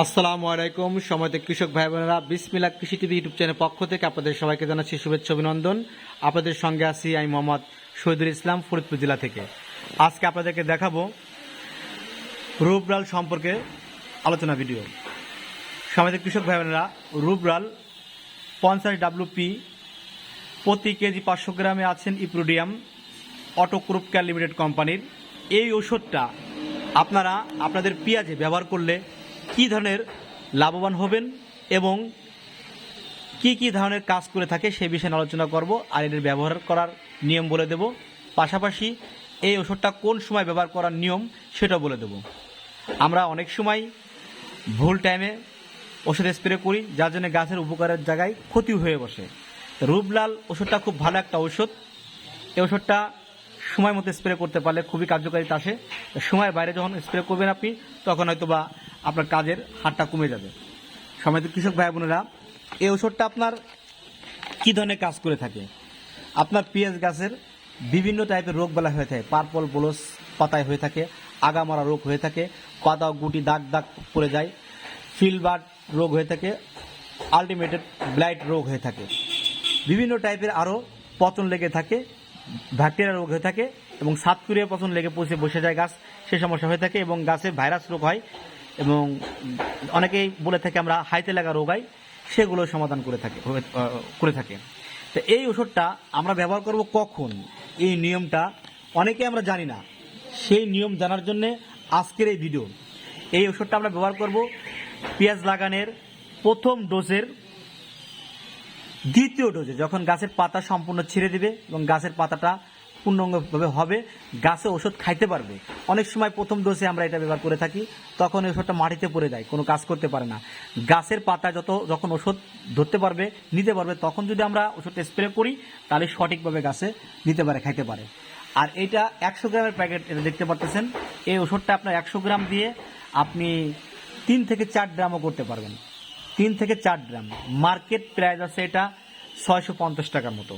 আসসালামু আলাইকুম। সময়তে কৃষক ভাই বোনেরা বিসমিল্লা কৃষি টিভি ইউটিউব চ্যানেল পক্ষ থেকে আপনাদের সবাইকে জানাচ্ছি শুভেচ্ছা, অভিনন্দন। আপনাদের সঙ্গে আছি আমি মোহাম্মদ শহীদুল ইসলাম, ফরিদপুর জেলা থেকে। আজকে আপনাদেরকে দেখাবো রূপরাল সম্পর্কে আলোচনা ভিডিও। সময়তে কৃষক ভাই বোনেরা রূপরাল পঞ্চাশ ডাব্লুপি প্রতি কেজি পাঁচশো গ্রামে আছেন ইপ্রোডিয়াম অটোক্রুপ কেয়ার লিমিটেড কোম্পানির। এই ওষুধটা আপনারা, আপনাদের পেঁয়াজে ব্যবহার করলে কি ধরনের লাভবান হবেন এবং কি কি ধরনের কাজ করে থাকে সে বিষয়ে আলোচনা করব। আর এদের ব্যবহার করার নিয়ম বলে দেব। পাশাপাশি এই ওষুধটা কোন সময় ব্যবহার করার নিয়ম সেটা বলে দেব। আমরা অনেক সময় ভুল টাইমে ওষুধ স্প্রে করি, যার জন্য গাছের উপকারের জায়গায় ক্ষতি হয়ে বসে। রূপলাল ওষুধটা খুব ভালো একটা ওষুধ এই ওষুধটা সময় মতো স্প্রে করতে পারলে খুবই কার্যকারিতা আসে। সময়ের বাইরে যখন স্প্রে করবেন আপনি, তখন হয়তো বা আপনার কাজের হারটা কমে যাবে। সময় কৃষক ভাই বোনেরা, এই ওষুধটা আপনার কি ধরনের কাজ করে থাকে? আপনার পেঁয়াজ গাছের বিভিন্ন টাইপের রোগ বেলা হয়ে থাকে, পার্পল, বলস পাতায় হয়ে থাকে, আগামরা রোগ হয়ে থাকে, পাতা, গুটি, দাগ দাগ পড়ে যায় ফিলবার্ড রোগ হয়ে থাকে, আলটিমেটেড ব্লাইট রোগ হয়ে থাকে। বিভিন্ন টাইপের আরও পচন লেগে থাকে, ব্যাকটেরিয়া রোগ হয়ে থাকে এবং সাতকুরিয়া পচন লেগে পচে বসে যায় গাছ, সে সমস্যা হয়ে থাকে এবং গাছে ভাইরাস রোগ হয় এবং অনেকেই বলে থাকে আমরা হাইতে লাগা রোগ হয় সেগুলো সমাধান করে থাকে করে থাকে। তো এই ওষুধটা আমরা ব্যবহার করব কখন? এই নিয়মটা অনেকে আমরা জানি না। সেই নিয়ম জানার জন্য আজকের এই ভিডিও এই ওষুধটা আমরা ব্যবহার করব পেঁয়াজ লাগানের প্রথম ডোজের দ্বিতীয় ডোজে, যখন গাছের পাতা সম্পূর্ণ ছিঁড়ে দেবে এবং গাছের পাতাটা পূর্ণাঙ্গভাবে হবে, গাছে ওষুধ খাইতে পারবে। অনেক সময় প্রথম ডোজে আমরা এটা ব্যবহার করে থাকি, তখন ওষুধটা মাটিতে পড়ে যায়, কোনো কাজ করতে পারে না। গাছের পাতা যত, যখন ওষুধ ধরতে পারবে, নিতে পারবে, তখন যদি আমরা ওষুধটা স্প্রে করি, তাহলে সঠিকভাবে গাছে নিতে পারে, খাইতে পারে। আর এটা একশো গ্রামের প্যাকেট, এটা দেখতে পারতেছেন। এই ওষুধটা আপনার একশো গ্রাম দিয়ে আপনি তিন থেকে চার গ্রামও করতে পারবেন। তিন থেকে চার গ্রাম। মার্কেট প্রাইস আছে এটা ছয়শো পঞ্চাশ টাকার মতো।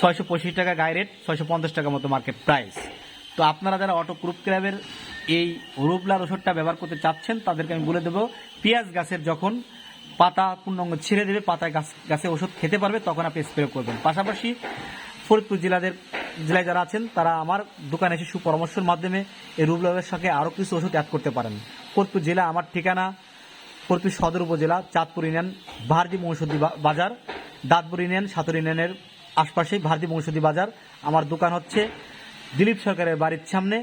ছয়শো পঁচিশ টাকা গায়ে রেট ছয়শো পঞ্চাশ টাকার মতো মার্কেট প্রাইস তো আপনারা যারা অটো গ্রুপ ক্র্যাবের এই রূপলার ওষুধটা ব্যবহার করতে চাচ্ছেন, তাদেরকে আমি বলে দেবো, পেঁয়াজ গাছের যখন পাতা পূর্ণাঙ্গ ছিঁড়ে দেবে, পাতায় গাছ, গাছে ওষুধ খেতে পারবে, তখন আপনি স্প্রে করবেন। পাশাপাশি ফরিদপুর জেলাদের, জেলায় যারা আছেন, তারা আমার দোকানে এসে সুপরামর্শের মাধ্যমে এই রূপলালের সঙ্গে আরও কিছু ওষুধ অ্যাড করতে পারেন। ফরিদপুর জেলা আমার ঠিকানা, ফরিদপুর সদর উপজেলা, চাঁদপুর ইউনিয়ন মৌসুদি বা- বাজার, দাঁতপুর ইউনিয়ন, সাতর ইউনিয়নের আশপাশেই ভারতী মৌসুদি বাজার। আমার দোকান হচ্ছে দিলীপ সরকারের বাড়ির সামনে।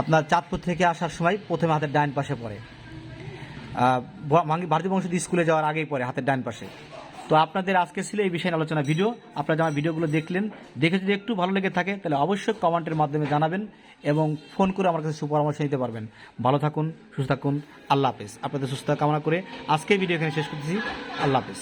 আপনার চাঁদপুর থেকে আসার সময় প্রথমে হাতের ডান পাশে পড়ে। ভারতী বংশী স্কুলে যাওয়ার আগেই পড়ে হাতের ডান পাশে। তো আপনাদের আজকে ছিল এই বিষয়ে আলোচনা ভিডিও। আপনারা আমার ভিডিওগুলো দেখলেন, দেখে যদি একটু ভালো লেগে থাকে, তাহলে অবশ্যই কমেন্টের মাধ্যমে জানাবেন এবং ফোন করে আমার কাছে সুপরামর্শ নিতে পারবেন। ভালো থাকুন, সুস্থ থাকুন, আল্লাহ হাফেজ। আপনাদের সুস্থতা কামনা করে আজকের ভিডিও এখানে শেষ করতেছি। আল্লাহ হাফেজ।